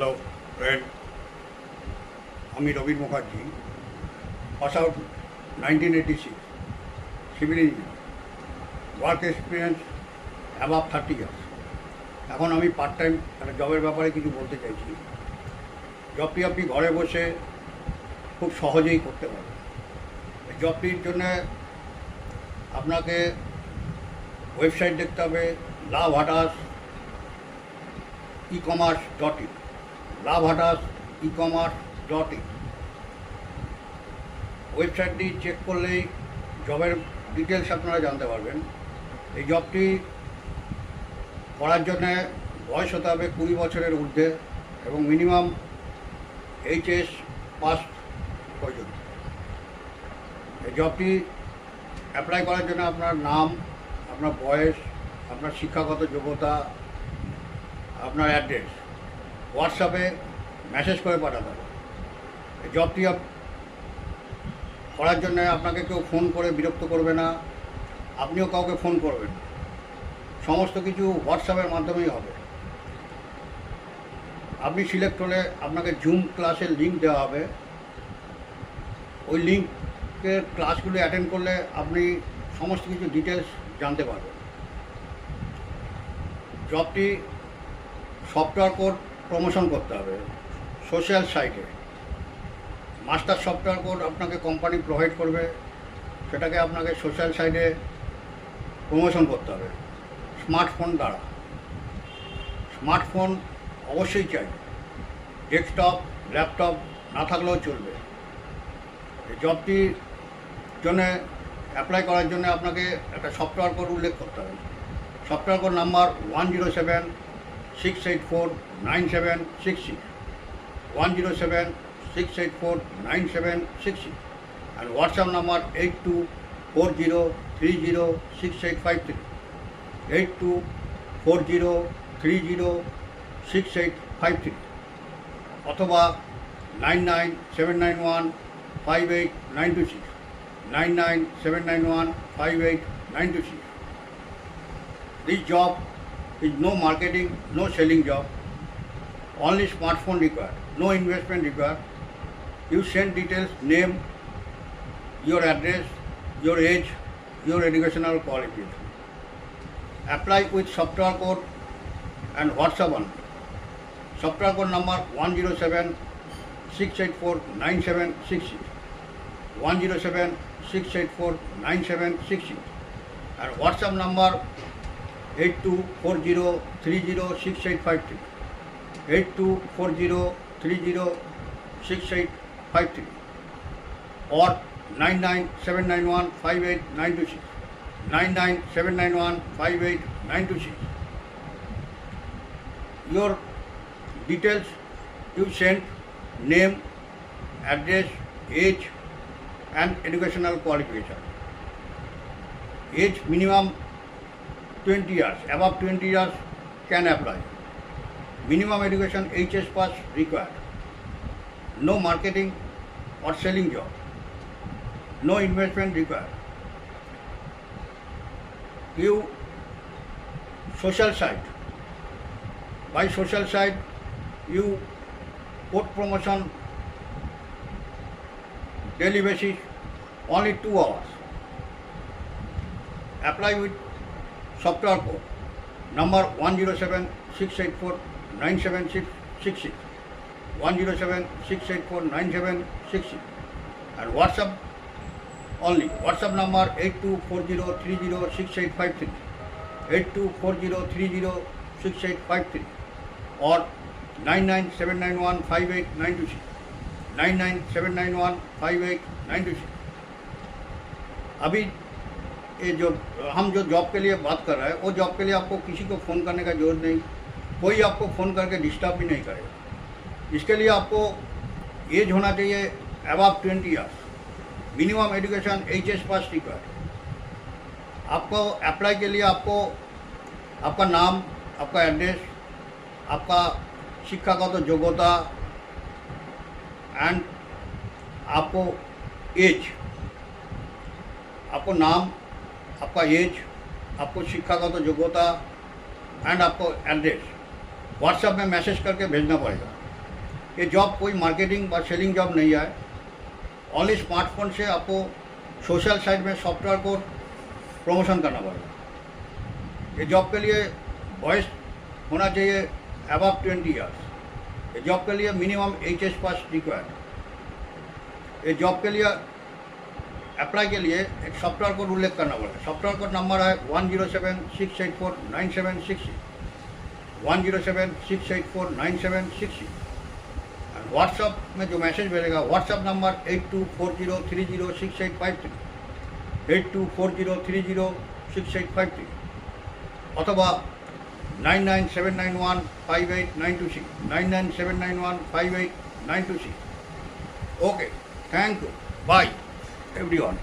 Hello friend আমি Robin Mukherjee pass out nineteen eighty six civil engineer work experience above thirty years এখন আমি part time একটা জবের ব্যাপারে কিছু বলতে চাইছি জবটি আপনি ঘরে বসে খুব সহজেই করতে পারেন জবটির জন্য আপনাকে ওয়েবসাইট দেখতে হবে লাভ হাটাস ই কমার্স ডট ইন লাভাটাস ই কমার্স ডট ইন ওয়েবসাইটটি চেক করলেই জবের ডিটেলস আপনারা জানতে পারবেন এই জবটি করার জন্যে বয়স হতে হবে কুড়ি বছরের ঊর্ধ্বে এবং মিনিমাম এইচএস পাস পর্যন্ত এই জবটি অ্যাপ্লাই করার জন্য আপনার নাম আপনার বয়স আপনার শিক্ষাগত যোগ্যতা আপনার অ্যাড্রেস হোয়াটসঅ্যাপে মেসেজ করে পাঠাতে হবে জবটি করার জন্য আপনাকে কেউ ফোন করে বিরক্ত করবে না আপনিও কাউকে ফোন করবেন সমস্ত কিছু হোয়াটসঅ্যাপের মাধ্যমেই হবে আপনি সিলেক্ট হলে আপনাকে জুম ক্লাসের লিঙ্ক দেওয়া হবে ওই লিঙ্কের ক্লাসগুলো অ্যাটেন্ড করলে আপনি সমস্ত কিছু ডিটেলস জানতে পারবেন জবটি সফটওয়্যার কোড প্রমোশন করতে হবে সোশ্যাল সাইটে মাস্টার সফটওয়্যার কোড আপনাকে কোম্পানি প্রোভাইড করবে সেটাকে আপনাকে সোশ্যাল সাইটে প্রমোশন করতে হবে স্মার্টফোন দ্বারা স্মার্টফোন অবশ্যই চাই ডেস্কটপ ল্যাপটপ না থাকলেও চলবে জবটির জন্যে অ্যাপ্লাই করার জন্য আপনাকে একটা সফটওয়্যার কোড উল্লেখ করতে হবে software code number one zero seven six eight four nine seven six six one zero seven six eight four nine seven six six আর WhatsApp number eight two four zero three zero six eight five three eight two four zero three zero six eight five three অথবা nine nine seven nine one five eight nine two six nine nine seven nine one five eight nine two six this job is no marketing, no selling job, only smartphone required, no investment required. You send details, name, your address, your age, your educational qualification. Apply with software code and WhatsApp on. Software code number 107 684 9766. 107 684 9766. And WhatsApp number 8240306853, 8240306853, or 99791 58926, 99791 58926. Your details you sent: name, address, age, and educational qualification. Age minimum 20 years, above 20 years can apply. Minimum education HS pass required. No marketing or selling job. No investment required. You social side. By social side, you put promotion daily basis only two hours. Apply with software code number one zero seven six eight four nine seven six six six one zero seven six eight four nine seven six six R WhatsApp only WhatsApp number eight two four zero three zero six eight five three eight two four zero three zero six eight five three or nine nine seven nine one five eight nine two six nine nine seven nine one five eight nine two six আবি ये जो हम जो job के लिए बात कर रहे हैं वो जॉब के लिए आपको किसी को फ़ोन करने का जरूरत नहीं कोई आपको फ़ोन करके डिस्टर्ब भी नहीं करेगा इसके लिए आपको एज होना चाहिए above twenty years minimum education H S pass require आपको अप्लाई के लिए आपको आपका नाम आपका एड्रेस आपका शिक्षागत तो योग्यता एंड आपको एज आपको नाम आपका एज आपको शिक्षागत तो योग्यता एंड आपको एड्रेस व्हाट्सएप में मैसेज करके भेजना पड़ेगा ये जॉब कोई मार्केटिंग और सेलिंग जॉब नहीं है ऑनली स्मार्टफोन से आपको सोशल साइट में सॉफ्टवेयर को प्रमोशन करना पड़ेगा ये जॉब के लिए वॉइस होना चाहिए अबाव ट्वेंटी ईयर्स ये जॉब के लिए minimum H S pass required ये जॉब के लिए अप्लाई के लिए एक सॉफ्टवेयर कोड उल्लेख करना पड़ेगा सॉफ्टवेयर कोड नंबर है one zero seven six eight four nine seven six one zero seven six eight four nine seven six WhatsApp में जो मैसेज भेजेगा WhatsApp number eight two four zero three zero six eight five three eight two four zero three zero six eight five three अथवा nine nine seven nine one five eight nine two six nine nine seven nine one five eight nine two six okay thank you bye everyone.